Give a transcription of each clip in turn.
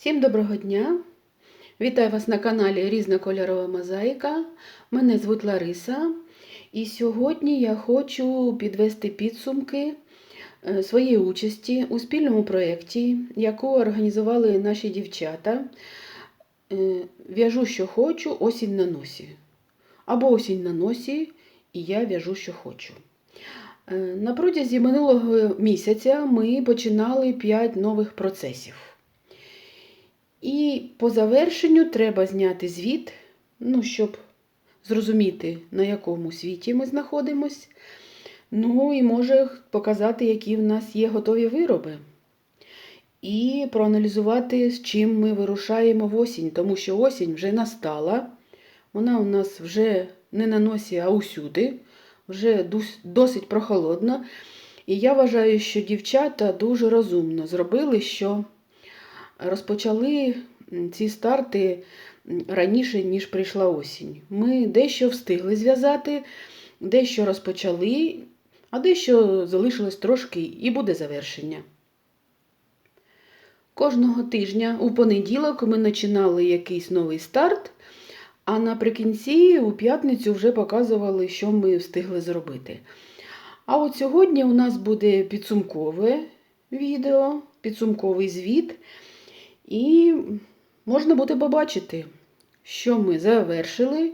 Всім доброго дня! Вітаю вас на каналі Різнокольорова мозаїка. Мене звуть Лариса. І сьогодні я хочу підвести підсумки е, своєї участі у спільному проєкті, яку організували наші дівчата. Е, В'яжу, що хочу, осінь на носі. Або осінь на носі, і я в'яжу, що хочу. Е, На протязі минулого місяця ми починали 5 нових процесів. І по завершенню треба зняти звіт, ну, щоб зрозуміти, на якому світі ми знаходимось. Ну і може показати, які в нас є готові вироби. І проаналізувати, з чим ми вирушаємо в осінь, тому що осінь вже настала. Вона у нас вже не на носі, а усюди, вже досить прохолодно. І я вважаю, що дівчата дуже розумно зробили, що розпочали ці старти раніше, ніж прийшла осінь. Ми дещо встигли зв'язати, дещо розпочали, а дещо залишилось трошки і буде завершення. Кожного тижня у понеділок ми починали якийсь новий старт, а наприкінці у п'ятницю вже показували, що ми встигли зробити. А от сьогодні у нас буде підсумкове відео, підсумковий звіт. І можна буде побачити, що ми завершили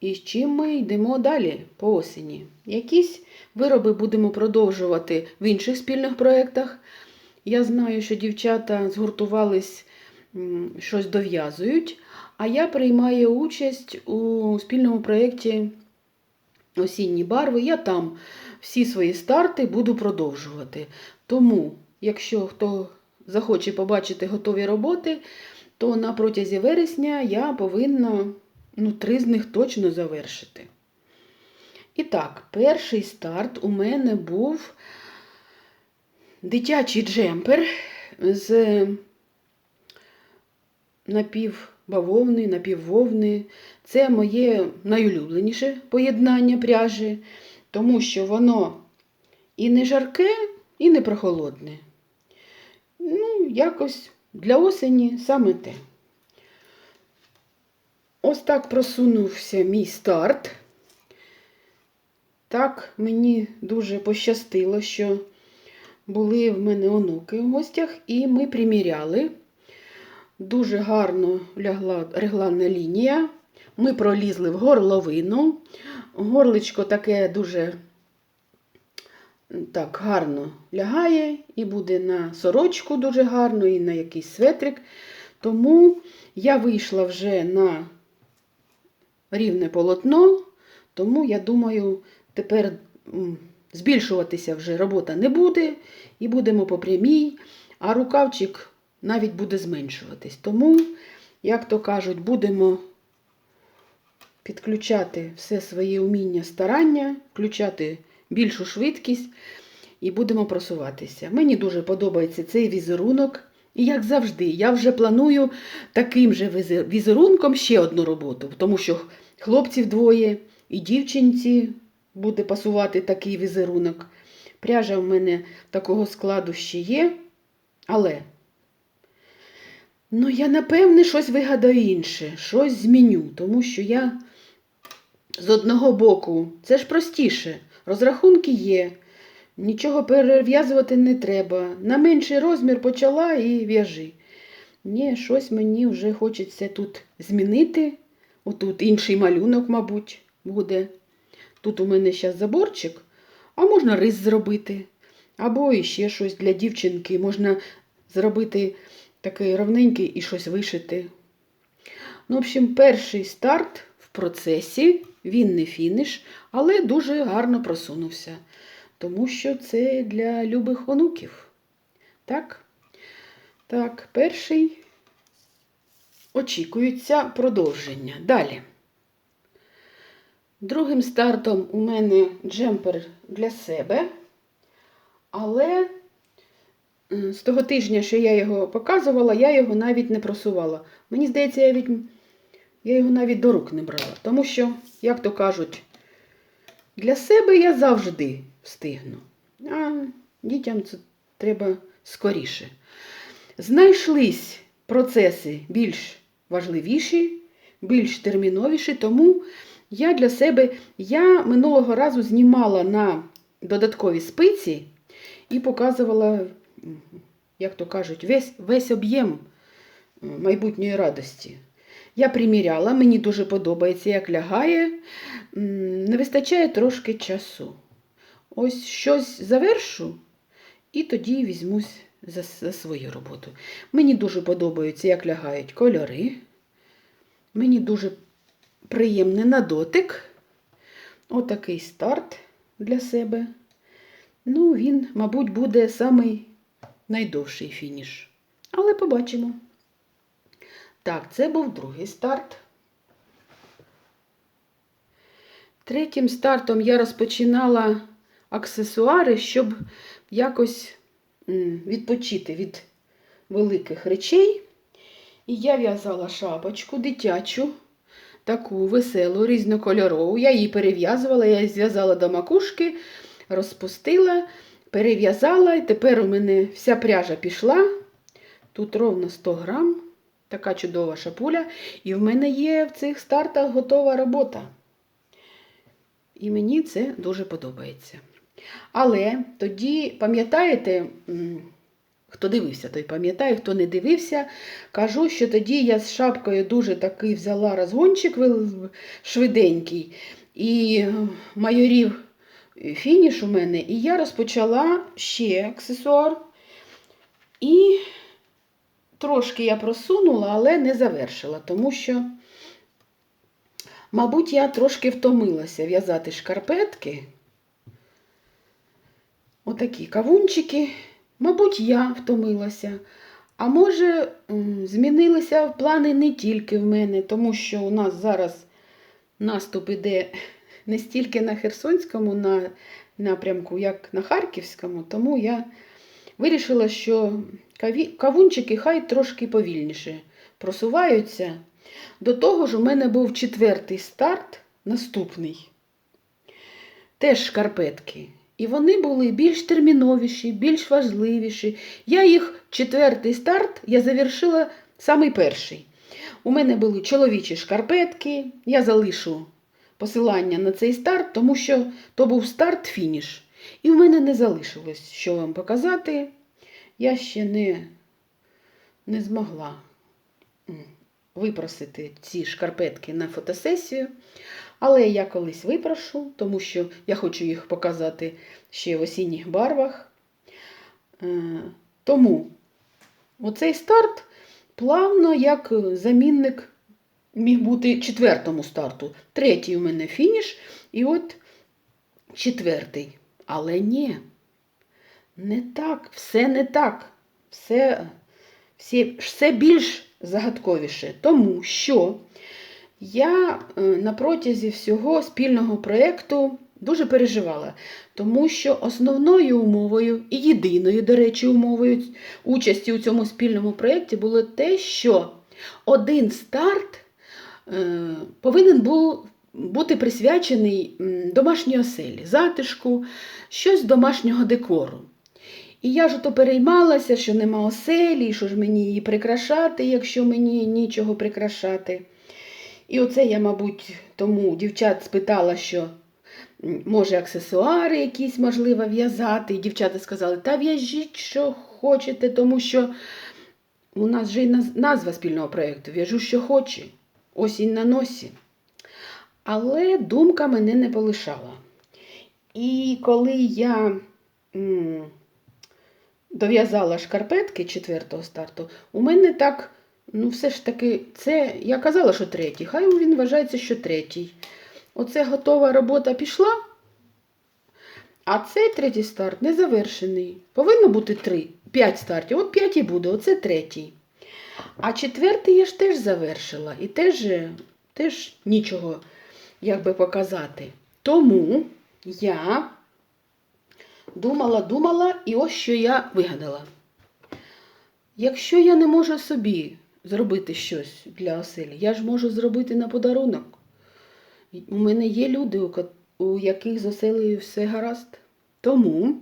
і з чим ми йдемо далі по осені. Якісь вироби будемо продовжувати в інших спільних проєктах. Я знаю, що дівчата згуртувались, щось дов'язують, а я приймаю участь у спільному проєкті Осінні барви. Я там всі свої старти буду продовжувати. Тому, якщо хто захоче побачити готові роботи, то на протязі вересня я повинна ну, три з них точно завершити. І так, перший старт у мене був дитячий джемпер з напівбавовни, напіввовни. Це моє найулюбленіше поєднання пряжі, тому що воно і не жарке, і не прохолодне. Якось для осені саме те. Ось так просунувся мій старт. Так, мені дуже пощастило, що були в мене онуки в гостях, і ми приміряли. Дуже гарно лягла регланна лінія. Ми пролізли в горловину. Горличко таке дуже так гарно лягає і буде на сорочку дуже гарно, і на якийсь светрик. Тому я вийшла вже на рівне полотно, тому я думаю, тепер збільшуватися вже робота не буде, і будемо по прямій, а рукавчик навіть буде зменшуватись. Тому, як то кажуть, будемо підключати все своє уміння старання, включати більшу швидкість і будемо просуватися. Мені дуже подобається цей візерунок. І як завжди, я вже планую таким же візерунком ще одну роботу, тому що хлопців двоє і дівчинці буде пасувати такий візерунок. Пряжа в мене такого складу ще є, але ну, я напевне щось вигадаю інше, щось зміню, тому що я з одного боку, це ж простіше. Розрахунки є, нічого перев'язувати не треба. На менший розмір почала і в'яжи. Ні, щось мені вже хочеться тут змінити. Отут інший малюнок, мабуть, буде. Тут у мене зараз заборчик, а можна рис зробити. Або іще щось для дівчинки. Можна зробити такий ровненький і щось вишити. Ну, в общем, перший старт в процесі, він не фініш, але дуже гарно просунувся. Тому що це для любих онуків. Так? Так, перший очікується продовження. Далі. Другим стартом у мене джемпер для себе. Але з того тижня, що я його показувала, я його навіть не просувала. Мені здається, я, від... я його навіть до рук не брала. Тому що, як то кажуть, для себе я завжди встигну. А дітям це треба скоріше. Знайшлись процеси більш важливіші, більш терміновіші, тому я для себе я минулого разу знімала на додаткові спиці і показувала, як то кажуть, весь, весь об'єм майбутньої радості. Я приміряла, мені дуже подобається, як лягає. Не вистачає трошки часу. Ось щось завершу, і тоді візьмусь за, за свою роботу. Мені дуже подобаються, як лягають кольори. Мені дуже приємний на дотик. Отакий старт для себе. Ну, він, мабуть, буде самий найдовший фініш. Але побачимо. Так, це був другий старт. Третім стартом я розпочинала аксесуари, щоб якось відпочити від великих речей. І я в'язала шапочку дитячу, таку веселу, різнокольорову. Я її перев'язувала, я її зв'язала до макушки, розпустила, перев'язала, і тепер у мене вся пряжа пішла. Тут ровно 100 грам, така чудова шапуля. І в мене є в цих стартах готова робота. І мені це дуже подобається. Але тоді, пам'ятаєте, хто дивився, той пам'ятає, хто не дивився, кажу, що тоді я з шапкою дуже такий взяла розгончик швиденький. І майорів фініш у мене, і я розпочала ще аксесуар. І трошки я просунула, але не завершила, тому що, мабуть, я трошки втомилася в'язати шкарпетки. Отакі кавунчики. Мабуть, я втомилася. А може, змінилися плани не тільки в мене, тому що у нас зараз наступ іде не стільки на Херсонському на напрямку, як на Харківському, тому я вирішила, що кавунчики хай трошки повільніше просуваються. До того ж, у мене був четвертий старт, наступний. Теж шкарпетки. І вони були більш терміновіші, більш важливіші. Я їх четвертий старт я завершила самий перший. У мене були чоловічі шкарпетки. Я залишу посилання на цей старт, тому що то був старт-фініш. І в мене не залишилось, що вам показати. Я ще не, не змогла випросити ці шкарпетки на фотосесію. Але я колись випрошу, тому що я хочу їх показати ще в осінніх барвах. Е, Тому оцей старт плавно як замінник міг бути четвертому старту. Третій у мене фініш, і от четвертий. Але ні, не так, все не так. Все, все, все більш загадковіше. Тому що я е, на протязі всього спільного проєкту дуже переживала, тому що основною умовою і єдиною, до речі, умовою участі у цьому спільному проєкті було те, що один старт е, повинен був бути присвячений домашній оселі, затишку, щось домашнього декору. І я ж то переймалася, що нема оселі, що ж мені її прикрашати, якщо мені нічого прикрашати. І оце я, мабуть, тому дівчат спитала, що може аксесуари якісь можливо в'язати. І дівчата сказали, та в'яжіть, що хочете, тому що у нас же й назва спільного проєкту В'яжу, що хоче. Осінь на носі. Але думка мене не полишала. І коли я дов'язала шкарпетки четвертого старту, у мене так, ну все ж таки, це я казала, що третій. Хай він вважається, що третій. Оце готова робота пішла. А цей третій старт не завершений. Повинно бути три, п'ять стартів. От п'ять і буде, оце третій. А четвертий я ж теж завершила. І теж, теж нічого якби показати. Тому я думала, думала, і ось що я вигадала. Якщо я не можу собі зробити щось для оселі, я ж можу зробити на подарунок. У мене є люди, у яких з оселею все гаразд. Тому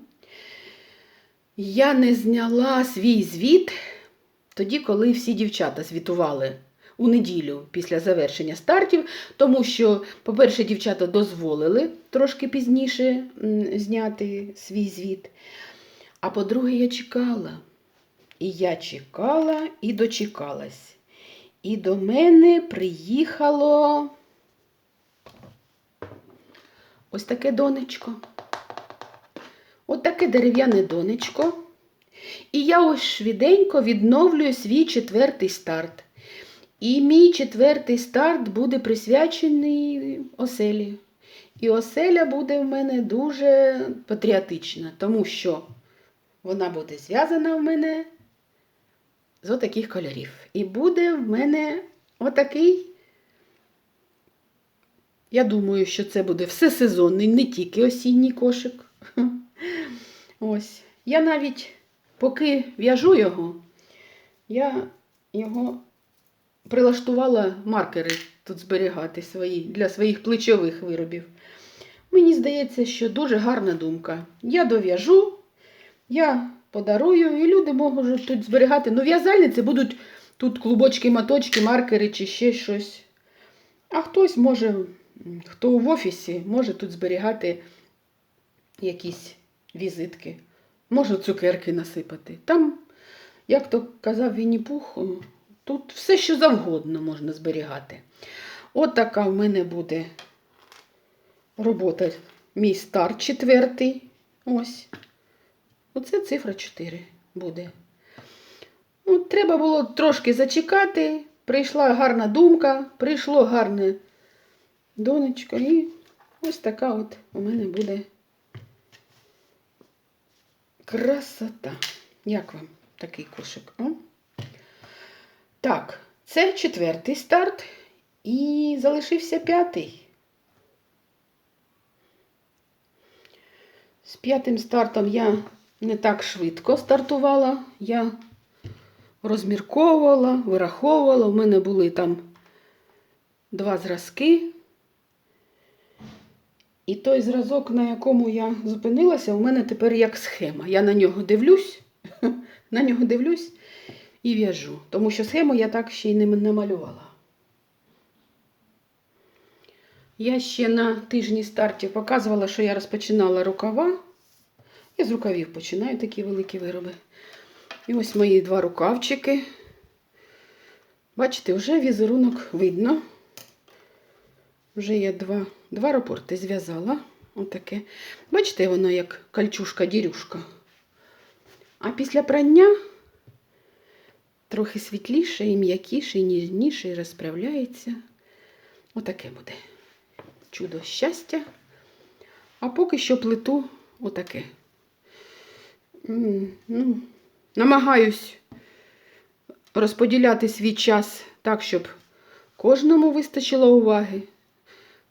я не зняла свій звіт тоді, коли всі дівчата звітували у неділю після завершення стартів, тому що, по-перше, дівчата дозволили трошки пізніше зняти свій звіт. А по-друге, я чекала. І я чекала і дочекалась. І до мене приїхало ось таке донечко. Ось таке дерев'яне донечко. І я ось швиденько відновлюю свій четвертий старт. І мій четвертий старт буде присвячений оселі. І оселя буде в мене дуже патріотична, тому що вона буде зв'язана в мене з отаких кольорів. І буде в мене отакий. Я думаю, що це буде всесезонний, не тільки осінній кошик. Ось. Я навіть, поки в'яжу його, я його прилаштувала маркери тут зберігати свої, для своїх плечових виробів. Мені здається, що дуже гарна думка. Я дов'яжу, я подарую, і люди можуть тут зберігати. Ну, в'язальниці будуть тут клубочки, маточки, маркери чи ще щось. А хтось може, хто в офісі, може тут зберігати якісь візитки. Може цукерки насипати. Там, як то казав Вінні Пух, тут все, що завгодно можна зберігати. От така в мене буде робота. Мій старт четвертий. Ось. Оце цифра 4 буде. Ну, треба було трошки зачекати. Прийшла гарна думка, прийшло гарне донечко, і ось така от у мене буде красота. Як вам такий кошик? О? Так, це четвертий старт і залишився п'ятий. З п'ятим стартом я не так швидко стартувала. Я розмірковувала, вираховувала. У мене були там два зразки. І той зразок, на якому я зупинилася, у мене тепер як схема. Я на нього дивлюсь, на нього дивлюсь і в'яжу. Тому що схему я так ще й не намалювала. Я ще на тижні стартів показувала, що я розпочинала рукава. Я з рукавів починаю такі великі вироби. І ось мої два рукавчики. Бачите, вже візерунок видно. Вже я два, два рапорти зв'язала. Отаке. Бачите, воно як кальчушка-дірюшка. А після прання трохи світліше і м'якіше, і ніжніше, і розправляється. Отаке буде. Чудо щастя. А поки що плиту отаке. Ну, намагаюсь розподіляти свій час так, щоб кожному вистачило уваги.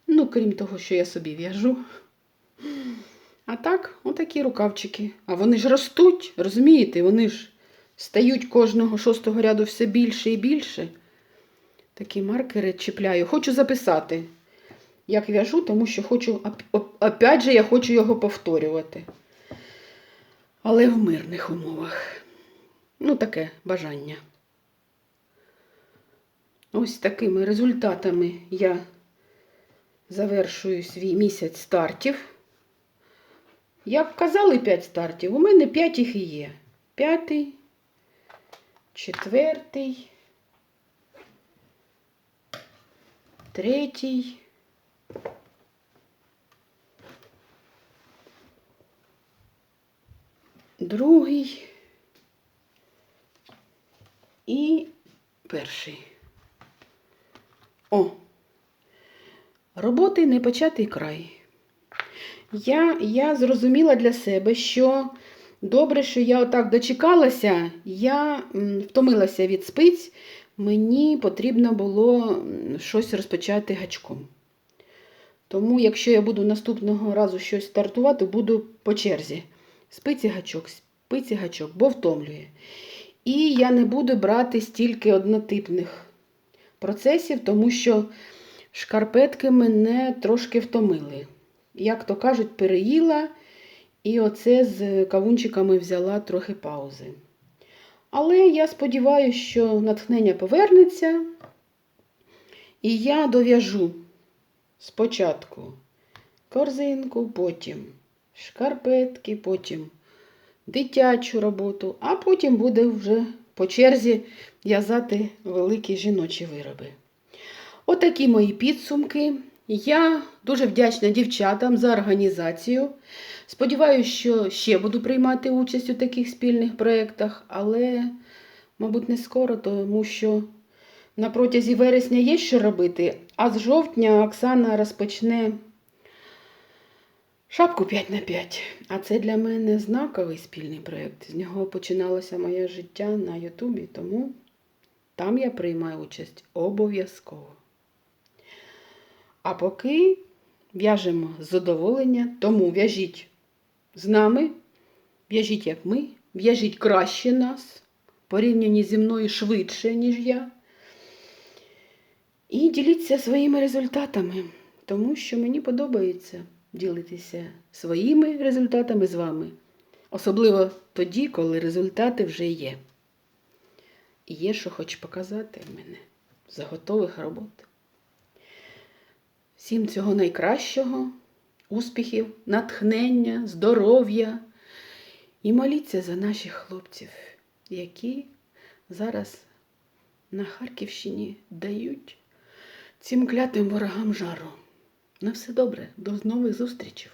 Ну, крім того, що я собі в'яжу. А так, отакі рукавчики. А вони ж ростуть, розумієте? Вони ж стають кожного шостого ряду все більше і більше. Такі маркери чіпляю. Хочу записати, як в'яжу, тому що хочу, оп- оп- опять же, я хочу його повторювати. Але в мирних умовах. Ну, таке бажання. Ось такими результатами я завершую свій місяць стартів. Як казали 5 стартів, у мене 5 їх і є. П'ятий, четвертий, третій. Другий і перший. О, роботи не початий край. Я, я зрозуміла для себе, що добре, що я отак дочекалася, я втомилася від спиць, мені потрібно було щось розпочати гачком. Тому, якщо я буду наступного разу щось стартувати, буду по черзі. Спиці гачок, спиці гачок, бо втомлює. І я не буду брати стільки однотипних процесів, тому що шкарпетки мене трошки втомили. Як то кажуть, переїла, і оце з кавунчиками взяла трохи паузи. Але я сподіваюся, що натхнення повернеться, і я дов'яжу спочатку корзинку, потім шкарпетки, потім дитячу роботу, а потім буде вже по черзі в'язати великі жіночі вироби. Отакі мої підсумки. Я дуже вдячна дівчатам за організацію. Сподіваюся, що ще буду приймати участь у таких спільних проєктах, але, мабуть, не скоро, тому що на протязі вересня є що робити, а з жовтня Оксана розпочне шапку 5 на 5. А це для мене знаковий спільний проєкт. З нього починалося моє життя на Ютубі, тому там я приймаю участь обов'язково. А поки в'яжемо з задоволення, тому в'яжіть з нами, в'яжіть як ми, в'яжіть краще нас, порівняні зі мною швидше, ніж я. І діліться своїми результатами, тому що мені подобається ділитися своїми результатами з вами. Особливо тоді, коли результати вже є. І є, що хоч показати мене за готових робот. Всім цього найкращого, успіхів, натхнення, здоров'я. І моліться за наших хлопців, які зараз на Харківщині дають цим клятим ворогам жару. На все добре, до нових зустрічей!